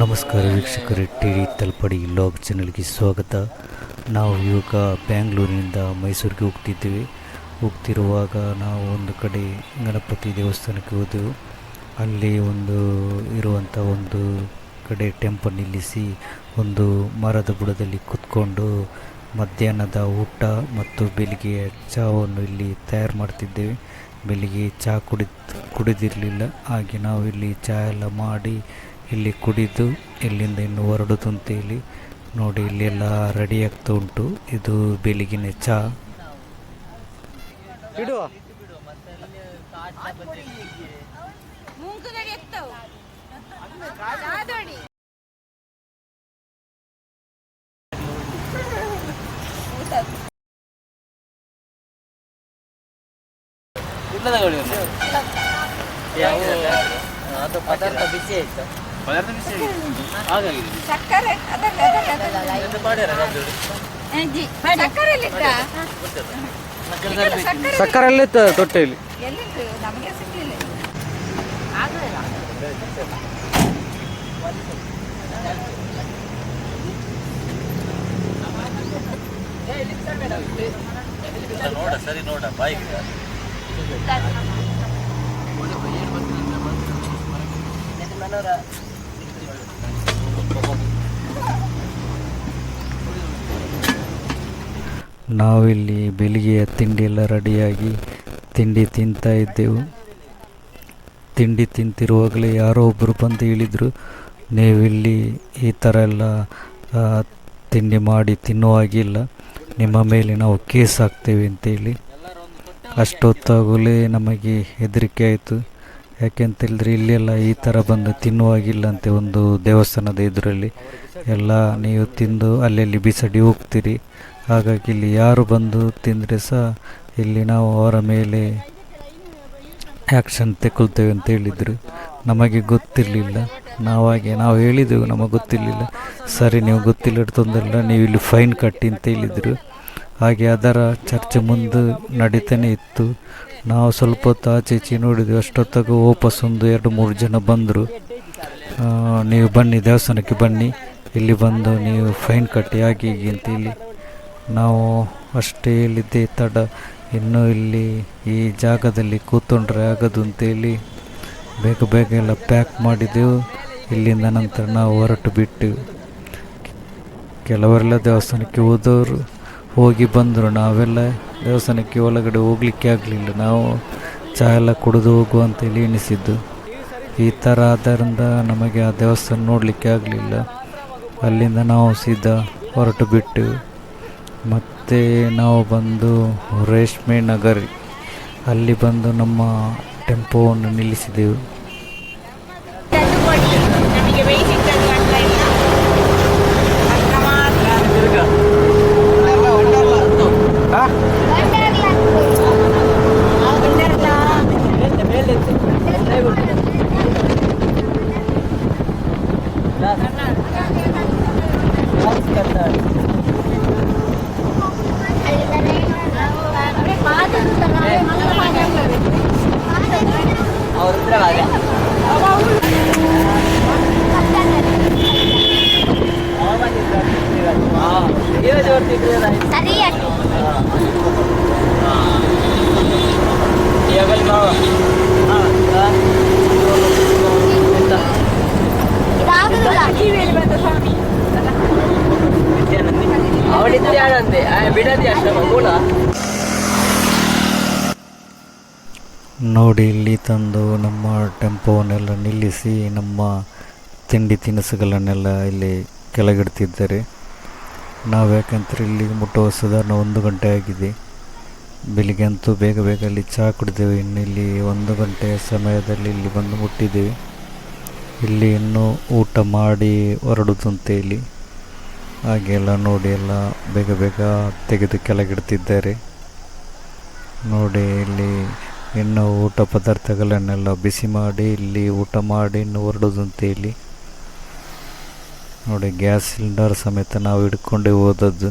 ನಮಸ್ಕಾರ ವೀಕ್ಷಕರೇ T D ತಲ್ಪಡಿ log ಚಾನಲ್ಗೆ ಸ್ವಾಗತ. ನಾವು ಇವಾಗ ಬ್ಯಾಂಗ್ಳೂರಿನಿಂದ ಮೈಸೂರಿಗೆ ಹೋಗ್ತಿದ್ದೇವೆ. ಹೋಗ್ತಿರುವಾಗ ನಾವು ಒಂದು ಕಡೆ ಗಣಪತಿ ದೇವಸ್ಥಾನಕ್ಕೆ ಹೋದೆವು. ಅಲ್ಲಿ ಒಂದು ಇರುವಂಥ ಒಂದು ಕಡೆ ಟೆಂಪಲ್ ನಿಲ್ಲಿಸಿ ಒಂದು ಮರದ ಬುಡದಲ್ಲಿ ಕುತ್ಕೊಂಡು ಮಧ್ಯಾಹ್ನದ ಊಟ ಮತ್ತು ಬೆಳಿಗ್ಗೆ ಚಹಾವನ್ನು ಇಲ್ಲಿ ತಯಾರು ಮಾಡ್ತಿದ್ದೇವೆ. ಬೆಳಿಗ್ಗೆ ಚಹಾ ಕುಡಿದ, ಕುಡಿದಿರಲಿಲ್ಲ. ಹಾಗೆ ನಾವು ಇಲ್ಲಿ ಚಹಾ ಎಲ್ಲ ಮಾಡಿ ಇಲ್ಲಿ ಕುಡಿದು ಇಲ್ಲಿಂದ ಇನ್ನು ಹೊರಡುದು ಅಂತೇಳಿ ನೋಡಿ ಇಲ್ಲಿ ಎಲ್ಲ ರೆಡಿ ಆಗ್ತಾ ಉಂಟು. ಇದು ಬೆಳಗಿನ ಚಾ. ಇಡುವ ಮೂಂಗನಡಿ ಎತ್ತವು ಚಾದೋಡಿ ಇಲ್ಲ ತಗೊಳ್ಳಿ ಒಂದು. ಅದು ಪದಾರ್ಥ ಬಿಸಿ ಆಯ್ತು? ಪದಾರ್ಥ ಸಕ್ಕರೆ ಅದಕ್ಕೆ ಅದಕ್ಕೆ ಅದಕ್ಕೆ ಎಂತ ಮಾಡ್ಯಾರ ಅದು? ಅಜ್ಜಿ ಸಕ್ಕರೆ ಎಲ್ಲಿಟ್ಟ ಸಕ್ಕರೆ ಸಕ್ಕರೆ ಎಲ್ಲ ತೊಟ್ಟೆಯಲ್ಲಿ ಎಲ್ಲಿಟ್ಟು ನಮಗೆ ಸಿಗ್ಲಿಲ್ಲ ನೋಡ ಸರಿ ನೋಡ ಬಾಯಿಗೆ ನಾವಿಲ್ಲಿ ಬೆಳಿಗ್ಗೆಯ ತಿಂಡಿಯೆಲ್ಲ ರೆಡಿಯಾಗಿ ತಿಂಡಿ ತಿಂತಾ ಇದ್ದೆವು. ತಿಂಡಿ ತಿಂತಿರುವಾಗಲೇ ಯಾರೋ ಒಬ್ಬರು ಬಂದು ಹೇಳಿದರು, ನೀವಿಲ್ಲಿ ಈ ಥರ ಎಲ್ಲ ತಿಂಡಿ ಮಾಡಿ ತಿನ್ನುವಾಗಿಲ್ಲ ನಿಮ್ಮ ಮೇಲೆ ನಾವು ಕೇಸ್ ಹಾಕ್ತೇವೆ ಅಂತೇಳಿ. ಅಷ್ಟೊತ್ತಾಗಲೇ ನಮಗೆ ಹೆದರಿಕೆ ಆಯಿತು. ಯಾಕೆಂತೇಳಿದ್ರೆ ಇಲ್ಲೆಲ್ಲ ಈ ಥರ ಬಂದು ತಿನ್ನುವಾಗಿಲ್ಲ ಅಂತ ಒಂದು ದೇವಸ್ಥಾನದ ಇದರಲ್ಲಿ ಎಲ್ಲ ನೀವು ತಿಂದು ಅಲ್ಲಲ್ಲಿ ಬಿಸಾಡಿ ಹೋಗ್ತೀರಿ. ಹಾಗಾಗಿ ಇಲ್ಲಿ ಯಾರು ಬಂದು ತಿಂದರೆ ಸಹ ಇಲ್ಲಿ ನಾವು ಅವರ ಮೇಲೆ ಆ್ಯಕ್ಷನ್ ತೆಕ್ಕೊಳ್ತೇವೆ ಅಂತ ಹೇಳಿದರು. ನಮಗೆ ಗೊತ್ತಿರಲಿಲ್ಲ. ನಾವಾಗೆ ನಾವು ಹೇಳಿದೆವು, ನಮಗೆ ಗೊತ್ತಿರಲಿಲ್ಲ. ಸರಿ, ನೀವು ಗೊತ್ತಿಲ್ಲ ತೊಂದರೆಲ್ಲ ನೀವು ಇಲ್ಲಿ ಫೈನ್ ಕಟ್ಟಿ ಅಂತ ಹೇಳಿದರು. ಹಾಗೆ ಅದರ ಚರ್ಚೆ ಮುಂದೆ ನಡೀತಾನೆ ಇತ್ತು. ನಾವು ಸ್ವಲ್ಪ ಹೊತ್ತು ಆಚೆ ಈಚೆ ನೋಡಿದ್ವಿ, ಅಷ್ಟೊತ್ತಾಗ ವಾಪಸ್ ಒಂದು ಎರಡು ಮೂರು ಜನ ಬಂದರು. ನೀವು ಬನ್ನಿ, ದೇವಸ್ಥಾನಕ್ಕೆ ಬನ್ನಿ. ಇಲ್ಲಿ ಬಂದು ನೀವು ಫೈನ್ ಕಟ್ಟಿ, ಹಾಗೆ ಹೀಗೆ ಅಂತೇಳಿ ನಾವು ಅಷ್ಟೇ ಇಲ್ಲಿದ್ದೇ, ತಡ. ಇನ್ನು ಇಲ್ಲಿ ಈ ಜಾಗದಲ್ಲಿ ಕೂತ್ಕೊಂಡ್ರೆ ಆಗೋದು ಅಂತೇಳಿ ಬೇಗ ಬೇಗ ಎಲ್ಲ ಪ್ಯಾಕ್ ಮಾಡಿದೆವು. ಇಲ್ಲಿಂದ ನಂತರ ನಾವು ಹೊರಟು ಬಿಟ್ಟು ಕೆಲವರೆಲ್ಲ ದೇವಸ್ಥಾನಕ್ಕೆ ಹೋದವರು ಹೋಗಿ ಬಂದರು. ನಾವೆಲ್ಲ ದೇವಸ್ಥಾನಕ್ಕೆ ಒಳಗಡೆ ಹೋಗ್ಲಿಕ್ಕೆ ಆಗಲಿಲ್ಲ. ನಾವು ಚಹಾ ಎಲ್ಲ ಕುಡಿದು ಹೋಗುವ ಅಂತೇಳಿ ಎಣಿಸಿದ್ದು. ಈ ಥರ ಆದ್ದರಿಂದ ನಮಗೆ ಆ ದೇವಸ್ಥಾನ ನೋಡಲಿಕ್ಕೆ ಆಗಲಿಲ್ಲ. ಅಲ್ಲಿಂದ ನಾವು ಸೀದಾ ಹೊರಟು ಬಿಟ್ಟು ಮತ್ತೆ ನಾವು ಬಂದು ರೇಷ್ಮೆ ನಗರಿ. ಅಲ್ಲಿ ಬಂದು ನಮ್ಮ ಟೆಂಪೋವನ್ನು ನಿಲ್ಲಿಸಿದೆವು ತಂದು ಕೊಡಿ ನಮಗೆ ಬೇಯಿಸಿಟ್ಟದ್ದು ಅಂತ ಇಲ್ಲ ಅನ್ನ ಮಾತ್ರ ಅವ್ರ ಅವಳಿದ್ಯಾಳಂತೆ ಬಿಡದಿ ಅಷ್ಟ ಮೂಲ ನೋಡಿ ಇಲ್ಲಿ ತಂದು ನಮ್ಮ ಟೆಂಪೋವನ್ನೆಲ್ಲ ನಿಲ್ಲಿಸಿ ನಮ್ಮ ತಿಂಡಿ ತಿನಿಸುಗಳನ್ನೆಲ್ಲ ಇಲ್ಲಿ ಕೆಳಗಿಡ್ತಿದ್ದಾರೆ. ನಾವು ಯಾಕಂದ್ರೆ ಇಲ್ಲಿ ಮುಟ್ಟುವ ಸಾಧಾರಣ ಒಂದು ಗಂಟೆ ಆಗಿದೆ. ಬೆಳಿಗ್ಗೆ ಅಂತೂ ಬೇಗ ಬೇಗ ಅಲ್ಲಿ ಚಹಾ ಕುಡಿದೆವು. ಇನ್ನು ಇಲ್ಲಿ ಒಂದು ಗಂಟೆಯ ಸಮಯದಲ್ಲಿ ಇಲ್ಲಿ ಬಂದು ಮುಟ್ಟಿದ್ದೇವೆ. ಇಲ್ಲಿ ಇನ್ನೂ ಊಟ ಮಾಡಿ ಹೊರಡುತ್ತಂತೆ ಇಲ್ಲಿ. ಹಾಗೆಲ್ಲ ನೋಡಿ ಎಲ್ಲ ಬೇಗ ಬೇಗ ತೆಗೆದು ಕೆಳಗಿಡ್ತಿದ್ದಾರೆ. ನೋಡಿ ಇಲ್ಲಿ ಇನ್ನು ಊಟ ಪದಾರ್ಥಗಳನ್ನೆಲ್ಲ ಬಿಸಿ ಮಾಡಿ ಇಲ್ಲಿ ಊಟ ಮಾಡಿ ಇನ್ನು ಹೊರಡೋದಂತೆ ಇಲ್ಲಿ ನೋಡಿ ಗ್ಯಾಸ್ ಸಿಲಿಂಡರ್ ಸಮೇತ ನಾವು ಹಿಡ್ಕೊಂಡು ಹೋದದ್ದು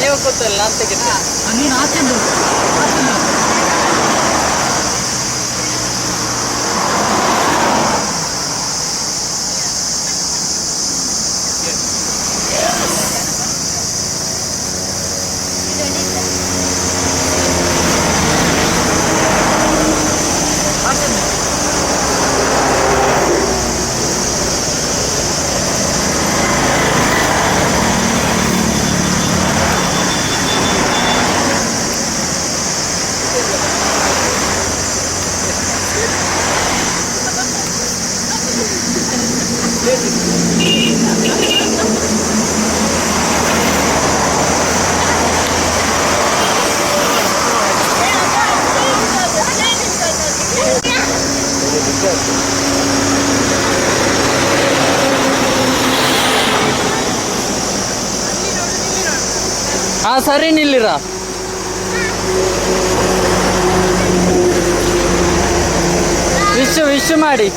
ನೀವು ಕೂತಲ್ಲ ಅಂತ ನೀನು ಆಚೆ ಸರಿ ನಿಲ್ಲಿರ. ವಿಶ್ ವಿಶ್ ಮಾಡಿ.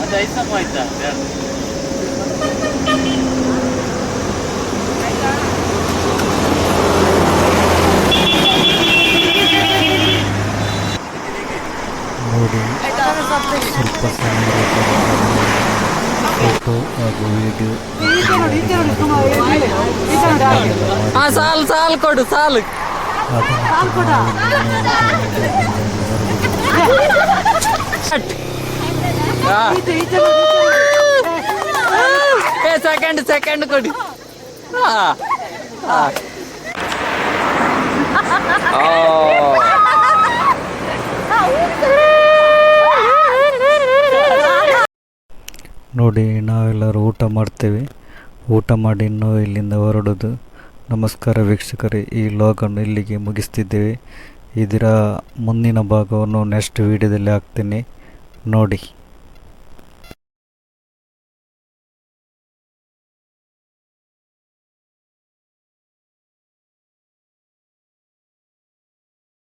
ಅದು ಐದು ಆಯ್ತಾ? ನೋಡಿ ಸ್ವಲ್ಪ ಫೋಟೋ ಹಾಗೂ ವಿಡಿಯೋ ಹಾ ಸಾಲು ಸಾಲು ಕೊಡು ಸಾಲು. ಹಾ. ಸೆಕೆಂಡ್ ಸೆಕೆಂಡ್ ಕೊಡಿ. ನೋಡಿ, ನಾವೆಲ್ಲರೂ ಊಟ ಮಾಡ್ತೇವೆ. ಊಟ ಮಾಡಿ ಇನ್ನೂ ಇಲ್ಲಿಂದ ಹೊರಡೋದು. ನಮಸ್ಕಾರ ವೀಕ್ಷಕರೇ, ಈ ಲಾಗನ್ನು ಇಲ್ಲಿಗೆ ಮುಗಿಸ್ತಿದ್ದೇವೆ. ಇದರ ಮುಂದಿನ ಭಾಗವನ್ನು ನೆಕ್ಸ್ಟ್ ವಿಡಿಯೋದಲ್ಲಿ ಹಾಕ್ತೀನಿ. ನೋಡಿ.